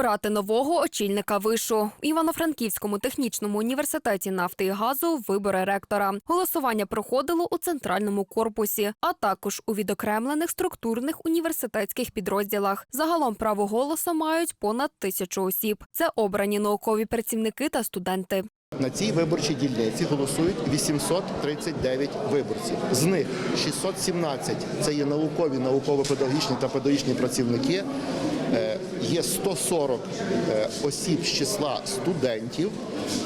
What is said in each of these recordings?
Обрати нового очільника вишу у Івано-Франківському технічному університеті нафти і газу вибори ректора. Голосування проходило у центральному корпусі, а також у відокремлених структурних університетських підрозділах. Загалом право голосу мають понад тисячу осіб. Це обрані наукові працівники та студенти. На цій виборчій дільниці голосують 839 виборців. З них 617 – це є наукові, науково-педагогічні та педагогічні працівники. Є 140 е, осіб з числа студентів.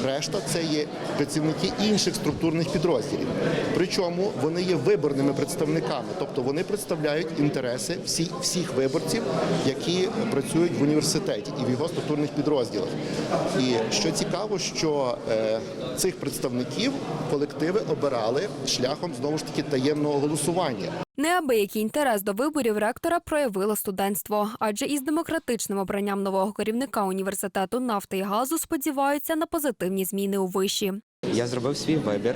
Решта це є працівники інших структурних підрозділів. Причому вони є виборними представниками, тобто вони представляють інтереси всі, всіх виборців, які працюють в університеті і в його структурних підрозділах. І що цікаво, що е, цих представників колективи обирали шляхом знову ж таки таємного голосування. Неабиякий інтерес до виборів ректора проявило студентство, адже із демократичним обранням нового керівника університету нафти і газу сподіваються на позитивні зміни у виші. Я зробив свій вибір.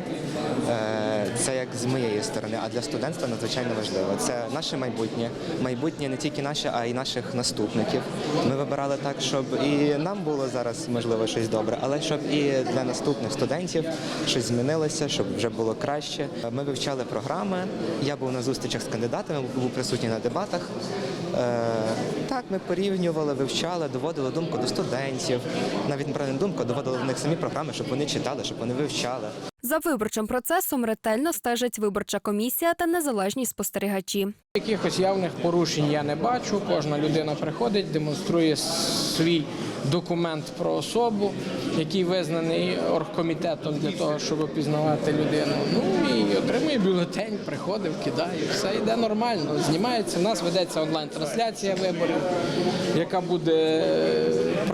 Це як з моєї сторони, а для студентства надзвичайно важливо. Це наше майбутнє, майбутнє не тільки наше, а й наших наступників. Ми вибирали так, щоб і нам було зараз можливо щось добре, але щоб і для наступних студентів щось змінилося, щоб вже було краще. Ми вивчали програми. Я був на зустрічах з кандидатами, був присутній на дебатах. Е, Так, ми порівнювали, вивчали, доводили думку до студентів. Навіть не думку, доводили до них самі програми, щоб вони читали, щоб вони вивчали. За виборчим процесом ретельно стежить виборча комісія та незалежні спостерігачі. Якихось явних порушень я не бачу. Кожна людина приходить, демонструє свій документ про особу, який визнаний оргкомітетом для того, щоб опізнавати людину. Ну і отримує бюлетень, приходить, кидає. Все йде нормально. Знімається. У нас ведеться онлайн-трансляція виборів, яка буде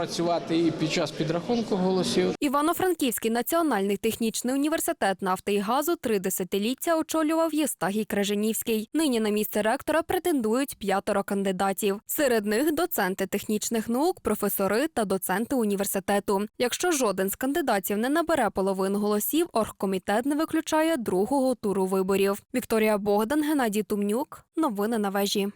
працювати і під час підрахунку голосів. Івано-Франківський національний технічний університет нафти і газу три десятиліття очолював Єстагій Крижанівський. Нині на місце ректора претендують п'ятеро кандидатів. Серед них доценти технічних наук, професори та доценти університету. Якщо жоден з кандидатів не набере половину голосів, оргкомітет не виключає другого туру виборів. Вікторія Богдан, Геннадій Тумнюк. Новини на вежі.